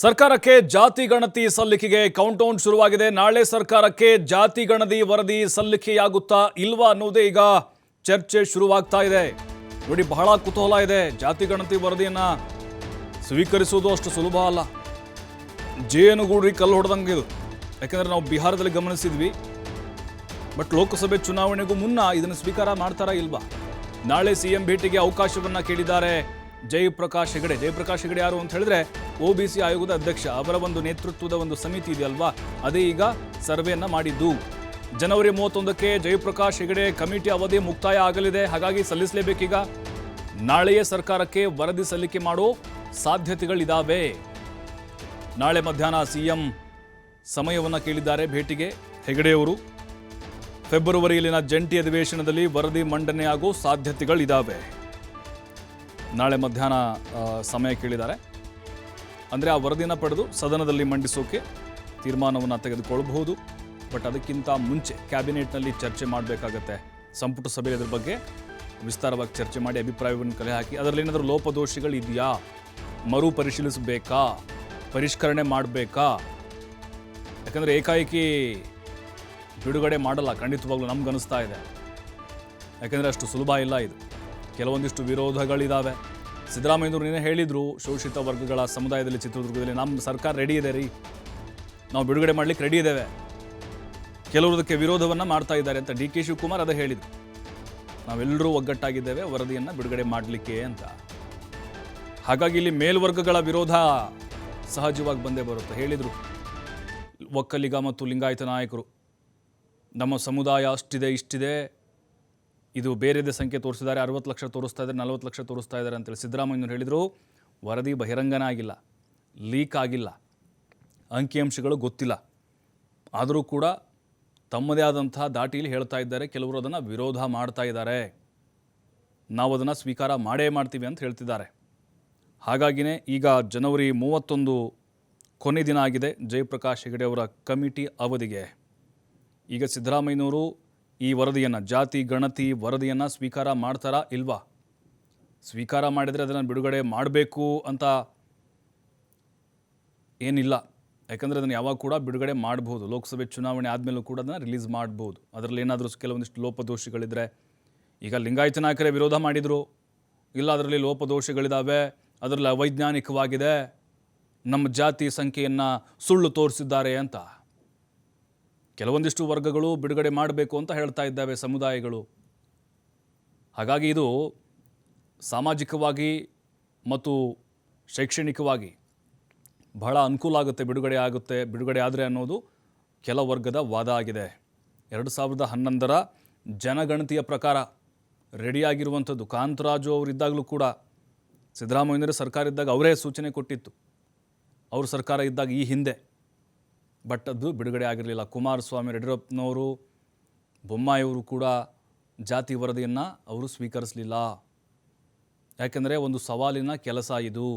ಸರ್ಕಾರಕ್ಕೆ ಜಾತಿ ಗಣತಿ ಸಲ್ಲಿಕೆಗೆ ಕೌಂಟೌನ್ ಶುರುವಾಗಿದೆ. ನಾಳೆ ಸರ್ಕಾರಕ್ಕೆ ಜಾತಿ ಗಣತಿ ವರದಿ ಸಲ್ಲಿಕೆಯಾಗುತ್ತಾ ಇಲ್ವಾ ಅನ್ನೋದೇ ಈಗ ಚರ್ಚೆ ಶುರುವಾಗ್ತಾ ಇದೆ. ನೋಡಿ, ಬಹಳ ಕುತೂಹಲ ಇದೆ. ಜಾತಿ ಗಣತಿ ವರದಿಯನ್ನ ಸ್ವೀಕರಿಸುವುದು ಅಷ್ಟು ಸುಲಭ ಅಲ್ಲ. ಜೇನುಗೂಡಿ ಕಲ್ಲು ಹೊಡೆದಂಗೆ ಇದು. ಯಾಕೆಂದರೆ ನಾವು ಬಿಹಾರದಲ್ಲಿ ಗಮನಿಸಿದ್ವಿ. ಬಟ್ ಲೋಕಸಭೆ ಚುನಾವಣೆಗೂ ಮುನ್ನ ಇದನ್ನು ಸ್ವೀಕಾರ ಮಾಡ್ತಾರಾ ಇಲ್ವಾ? ನಾಳೆ ಸಿಎಂ ಭೇಟಿಗೆ ಅವಕಾಶವನ್ನ ಕೇಳಿದ್ದಾರೆ ಜಯಪ್ರಕಾಶ್ ಹೆಗಡೆ. ಜಯಪ್ರಕಾಶ್ ಹೆಗಡೆ ಯಾರು ಅಂತ ಹೇಳಿದ್ರೆ ಒ ಬಿ ಸಿ ಆಯೋಗದ ಅಧ್ಯಕ್ಷ ಅವರ ಒಂದು ನೇತೃತ್ವದ ಒಂದು ಸಮಿತಿ ಇದೆಯಲ್ವಾ? ಅದೇ ಈಗ ಸರ್ವೆಯನ್ನ ಮಾಡಿದ್ದು. ಜನವರಿ ಮೂವತ್ತೊಂದಕ್ಕೆ ಜಯಪ್ರಕಾಶ್ ಹೆಗಡೆ ಕಮಿಟಿ ಅವಧಿ ಮುಕ್ತಾಯ ಆಗಲಿದೆ. ಹಾಗಾಗಿ ಸಲ್ಲಿಸಲೇಬೇಕೀಗ? ನಾಳೆಯೇ ಸರ್ಕಾರಕ್ಕೆ ವರದಿ ಸಲ್ಲಿಕೆ ಮಾಡೋ ಸಾಧ್ಯತೆಗಳಿದಾವೆ. ನಾಳೆ ಮಧ್ಯಾಹ್ನ ಸಿಎಂ ಸಮಯವನ್ನು ಕೇಳಿದ್ದಾರೆ ಭೇಟಿಗೆ ಹೆಗಡೆಯವರು. ಫೆಬ್ರವರಿಯಲ್ಲಿನ ಜಂಟಿ ಅಧಿವೇಶನದಲ್ಲಿ ವರದಿ ಮಂಡನೆಯಾಗೋ ಸಾಧ್ಯತೆಗಳಿದ್ದಾವೆ ನಾಳೆ ಮಧ್ಯಾಹ್ನ ಸಮಯ ಕೇಳಿದ್ದಾರೆ. ಅಂದರೆ ಆ ವರದಿನ ಪಡೆದು ಸದನದಲ್ಲಿ ಮಂಡಿಸೋಕೆ ತೀರ್ಮಾನವನ್ನು ತೆಗೆದುಕೊಳ್ಳಬಹುದು. ಬಟ್ ಅದಕ್ಕಿಂತ ಮುಂಚೆ ಕ್ಯಾಬಿನೆಟ್ನಲ್ಲಿ ಚರ್ಚೆ ಮಾಡಬೇಕಾಗತ್ತೆ. ಸಂಪುಟ ಸಭೆ ಅದ್ರ ಬಗ್ಗೆ ವಿಸ್ತಾರವಾಗಿ ಚರ್ಚೆ ಮಾಡಿ ಅಭಿಪ್ರಾಯವನ್ನು ಕಲೆ ಹಾಕಿ. ಅದರಲ್ಲಿ ಏನಾದರೂ ಲೋಪದೋಷಗಳಿದೆಯಾ ಮರು ಪರಿಶೀಲಿಸಬೇಕಾ? ಪರಿಷ್ಕರಣೆ ಮಾಡಬೇಕಾ? ಯಾಕಂದರೆ ಏಕಾಏಕಿ ಬಿಡುಗಡೆ ಮಾಡಲ್ಲ, ಖಂಡಿತವಾಗ್ಲೂ ನಮ್ಗೆ ಅನಿಸ್ತಾ ಇದೆ. ಯಾಕಂದರೆ ಅಷ್ಟು ಸುಲಭ ಇಲ್ಲ ಇದು. ಕೆಲವೊಂದಿಷ್ಟು ವಿರೋಧಗಳಿದ್ದಾವೆ ಸಿದ್ದರಾಮಯ್ಯನವರು ನೀನೇ ಹೇಳಿದರು, ಶೋಷಿತ ವರ್ಗಗಳ ಸಮುದಾಯದಲ್ಲಿ ಚಿತ್ರದುರ್ಗದಲ್ಲಿ ನಮ್ಮ ಸರ್ಕಾರ ರೆಡಿ ಇದೆ ರೀ. ನಾವು ಬಿಡುಗಡೆ ಮಾಡಲಿಕ್ಕೆ ರೆಡಿ ಇದ್ದೇವೆ. ಕೆಲವರು ಅದಕ್ಕೆ ವಿರೋಧವನ್ನು ಮಾಡ್ತಾ ಇದ್ದಾರೆ ಅಂತ ಡಿ ಕೆ ಶಿವಕುಮಾರ್ ಅದೇ ಹೇಳಿದರು. ನಾವೆಲ್ಲರೂ ಒಗ್ಗಟ್ಟಾಗಿದ್ದೇವೆ, ವರದಿಯನ್ನು ಬಿಡುಗಡೆ ಮಾಡಲಿಕ್ಕೆ ಅಂತ. ಹಾಗಾಗಿ ಇಲ್ಲಿ ಮೇಲ್ವರ್ಗಗಳ ವಿರೋಧ ಸಹಜವಾಗಿ ಬಂದೇ ಬರುತ್ತೆ, ಹೇಳಿದರು. ಒಕ್ಕಲಿಗ ಮತ್ತು ಲಿಂಗಾಯತ ನಾಯಕರು, ನಮ್ಮ ಸಮುದಾಯ ಅಷ್ಟಿದೆ, ಇಷ್ಟಿದೆ. ಇದು ಬೇರೆದೇ ಸಂಖ್ಯೆ ತೋರಿಸಿದ್ದಾರೆ. ಅರವತ್ತು ಲಕ್ಷ ತೋರಿಸ್ತಾ ಇದ್ದಾರೆ, ನಲವತ್ತು ಲಕ್ಷ ತೋರಿಸ್ತಾ ಇದ್ದಾರೆ ಅಂತೇಳಿ ಸಿದ್ದರಾಮಯ್ಯನವರು ಹೇಳಿದರು. ವರದಿ ಬಹಿರಂಗನ ಆಗಿಲ್ಲ ಲೀಕ್ ಆಗಿಲ್ಲ ಅಂಕಿಅಂಶಗಳು ಗೊತ್ತಿಲ್ಲ. ಆದರೂ ಕೂಡ ತಮ್ಮದೇ ಆದಂತಹ ದಾಟಿಯಲ್ಲಿ ಹೇಳ್ತಾ ಇದ್ದಾರೆ. ಕೆಲವರು ಅದನ್ನು ವಿರೋಧ ಮಾಡ್ತಾ ಇದ್ದಾರೆ. ನಾವು ಅದನ್ನು ಸ್ವೀಕಾರ ಮಾಡೇ ಮಾಡ್ತೀವಿ ಅಂತ ಹೇಳ್ತಿದ್ದಾರೆ. ಹಾಗಾಗಿಯೇ ಈಗ ಜನವರಿ ಮೂವತ್ತೊಂದು ಕೊನೆ ದಿನ ಆಗಿದೆ. ಜಯಪ್ರಕಾಶ್ ಹೆಗಡೆ ಅವರ ಕಮಿಟಿ ಅವಧಿಗೆ. ಈಗ ಸಿದ್ದರಾಮಯ್ಯನವರು ಈ ವರದಿಯನ್ನು ಜಾತಿ, ಗಣತಿ ವರದಿಯನ್ನು ಸ್ವೀಕಾರ ಮಾಡ್ತಾರಾ ಇಲ್ವಾ? ಸ್ವೀಕಾರ ಮಾಡಿದರೆ ಅದನ್ನು ಬಿಡುಗಡೆ ಮಾಡಬೇಕು ಅಂತ ಏನಿಲ್ಲ. ಯಾಕಂದರೆ ಅದನ್ನು ಯಾವಾಗ ಕೂಡ ಬಿಡುಗಡೆ ಮಾಡ್ಬೋದು. ಲೋಕಸಭೆ ಚುನಾವಣೆ ಆದಮೇಲೂ ಕೂಡ ಅದನ್ನು ರಿಲೀಸ್ ಮಾಡ್ಬೋದು. ಅದರಲ್ಲಿ ಏನಾದರೂ ಕೆಲವೊಂದಿಷ್ಟು ಲೋಪದೋಷಗಳಿದ್ದರೆ ಈಗ ಲಿಂಗಾಯತ ನಾಯಕರೇ ವಿರೋಧ ಮಾಡಿದರು? ಇಲ್ಲ, ಅದರಲ್ಲಿ ಲೋಪದೋಷಗಳಿದ್ದಾವೆ ಅದರಲ್ಲಿ ಅವೈಜ್ಞಾನಿಕವಾಗಿದೆ, ನಮ್ಮ ಜಾತಿ ಸಂಖ್ಯೆಯನ್ನು ಸುಳ್ಳು ತೋರಿಸಿದ್ದಾರೆ ಅಂತ. ಕೆಲವೊಂದಿಷ್ಟು ವರ್ಗಗಳು ಬಿಡುಗಡೆ ಮಾಡಬೇಕು ಅಂತ ಹೇಳ್ತಾ ಇದ್ದಾವೆ ಸಮುದಾಯಗಳು. ಹಾಗಾಗಿ ಇದು ಸಾಮಾಜಿಕವಾಗಿ ಮತ್ತು ಶೈಕ್ಷಣಿಕವಾಗಿ ಬಹಳ ಅನುಕೂಲ ಆಗುತ್ತೆ, ಬಿಡುಗಡೆ ಆಗುತ್ತೆ. ಬಿಡುಗಡೆ ಆದರೆ ಅನ್ನೋದು ಕೆಲ ವರ್ಗದ ವಾದ ಆಗಿದೆ. ಎರಡು ಸಾವಿರದ ಹನ್ನೊಂದರ ಜನಗಣತಿಯ ಪ್ರಕಾರ ರೆಡಿಯಾಗಿರುವಂಥದ್ದು ಕಾಂತರಾಜು ಅವರಿದ್ದಾಗಲೂ ಕೂಡ. ಸಿದ್ದರಾಮಯ್ಯನವರು ಸರ್ಕಾರ ಇದ್ದಾಗ ಅವರೇ ಸೂಚನೆ ಕೊಟ್ಟಿತ್ತು. ಅವ್ರ ಸರ್ಕಾರ ಇದ್ದಾಗ ಈ ಹಿಂದೆ ಬಟ್ ಬಿಡುಗಡೆ ಆಗಿರಲಿಲ್ಲ. ಕುಮಾರಸ್ವಾಮಿ ಯಡಿಯೂರಪ್ಪನವರು, ಬೊಮ್ಮಾಯಿಯವರು ಕೂಡ ಜಾತಿ ವರದಿಯನ್ನು ಅವರು ಸ್ವೀಕರಿಸಲಿಲ್ಲ. ಯಾಕೆಂದರೆ ಒಂದು ಸವಾಲಿನ ಕೆಲಸ ಇದು.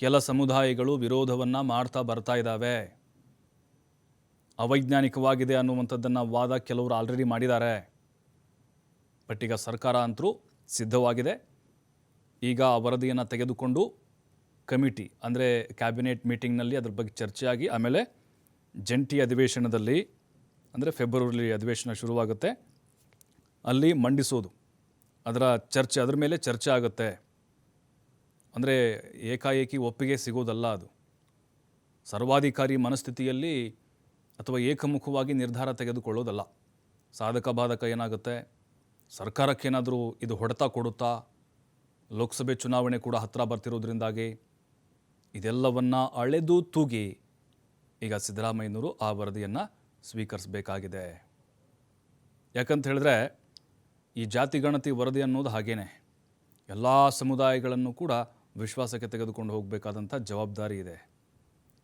ಕೆಲ ಸಮುದಾಯಗಳು ವಿರೋಧವನ್ನು ಮಾಡ್ತಾ ಬರ್ತಾ ಇದ್ದಾವೆ. ಅವೈಜ್ಞಾನಿಕವಾಗಿದೆ ಅನ್ನುವಂಥದ್ದನ್ನು ವಾದ ಕೆಲವರು ಆಲ್ರೆಡಿ ಮಾಡಿದ್ದಾರೆ. ಬಟ್ ಈಗ ಸರ್ಕಾರ ಅಂತರೂ ಸಿದ್ಧವಾಗಿದೆ. ಈಗ ಆ ವರದಿಯನ್ನು ತೆಗೆದುಕೊಂಡು ಕಮಿಟಿ ಅಂದರೆ ಕ್ಯಾಬಿನೆಟ್ ಮೀಟಿಂಗ್ನಲ್ಲಿ ಅದ್ರ ಬಗ್ಗೆ ಚರ್ಚೆಯಾಗಿ ಆಮೇಲೆ ಜಂಟಿ ಅಧಿವೇಶನದಲ್ಲಿ, ಅಂದರೆ ಫೆಬ್ರವರಿ ಅಧಿವೇಶನ ಶುರುವಾಗುತ್ತೆ. ಅಲ್ಲಿ ಮಂಡಿಸೋದು. ಅದರ ಚರ್ಚೆ, ಅದರ ಮೇಲೆ ಚರ್ಚೆ ಆಗುತ್ತೆ. ಅಂದರೆ ಏಕಾಏಕಿ ಒಪ್ಪಿಗೆ ಸಿಗೋದಲ್ಲ ಅದು. ಸರ್ವಾಧಿಕಾರಿ ಮನಸ್ಥಿತಿಯಲ್ಲಿ ಅಥವಾ ಏಕಮುಖವಾಗಿ ನಿರ್ಧಾರ ತೆಗೆದುಕೊಳ್ಳೋದಲ್ಲ. ಸಾಧಕ ಬಾಧಕ ಏನಾಗುತ್ತೆ? ಸರ್ಕಾರಕ್ಕೇನಾದರೂ ಇದು ಹೊಡೆತ ಕೊಡುತ್ತಾ? ಲೋಕಸಭೆ ಚುನಾವಣೆ ಕೂಡ ಹತ್ತಿರ ಬರ್ತಿರೋದ್ರಿಂದಾಗಿ ಇದೆಲ್ಲವನ್ನು ಅಳೆದು ತೂಗಿ ಈಗ ಸಿದ್ದರಾಮಯ್ಯನವರು ಆ ವರದಿಯನ್ನು ಸ್ವೀಕರಿಸಬೇಕಾಗಿದೆ. ಯಾಕಂತ ಹೇಳಿದ್ರೆ, ಈ ಜಾತಿ ಗಣತಿ ವರದಿ ಅನ್ನೋದು ಹಾಗೇನೆ. ಎಲ್ಲ ಸಮುದಾಯಗಳನ್ನು ಕೂಡ ವಿಶ್ವಾಸಕ್ಕೆ ತೆಗೆದುಕೊಂಡು ಹೋಗಬೇಕಾದಂಥ ಜವಾಬ್ದಾರಿ ಇದೆ.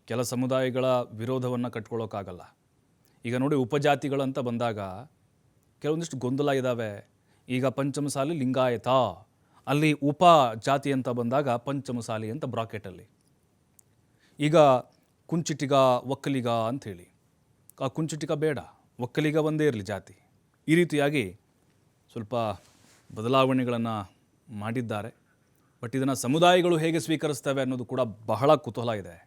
ಕೆಲ ಸಮುದಾಯಗಳ ವಿರೋಧವನ್ನು ಕಟ್ಕೊಳ್ಳೋಕ್ಕಾಗಲ್ಲ ಈಗ ನೋಡಿ ಉಪಜಾತಿಗಳಂತ ಬಂದಾಗ ಕೆಲವೊಂದಿಷ್ಟು ಗೊಂದಲ ಇದ್ದಾವೆ ಈಗ ಪಂಚಮಸಾಲಿ ಲಿಂಗಾಯತ, ಅಲ್ಲಿ ಉಪ ಜಾತಿ ಅಂತ ಬಂದಾಗ ಪಂಚಮಸಾಲಿ ಅಂತ ಬ್ರಾಕೆಟಲ್ಲಿ. ಈಗ ಕುಂಚಿಟಿಗ ಒಕ್ಕಲಿಗ ಅಂಥೇಳಿ. ಆ ಕುಂಚಿಟಿಗ ಬೇಡ, ಒಕ್ಕಲಿಗ ಒಂದೇ ಇರಲಿ ಜಾತಿ. ಈ ರೀತಿಯಾಗಿ ಸ್ವಲ್ಪ ಬದಲಾವಣೆಗಳನ್ನು ಮಾಡಿದ್ದಾರೆ. ಬಟ್ ಇದನ್ನು ಸಮುದಾಯಗಳು ಹೇಗೆ ಸ್ವೀಕರಿಸ್ತವೆ ಅನ್ನೋದು ಕೂಡ ಬಹಳ ಕುತೂಹಲ ಇದೆ.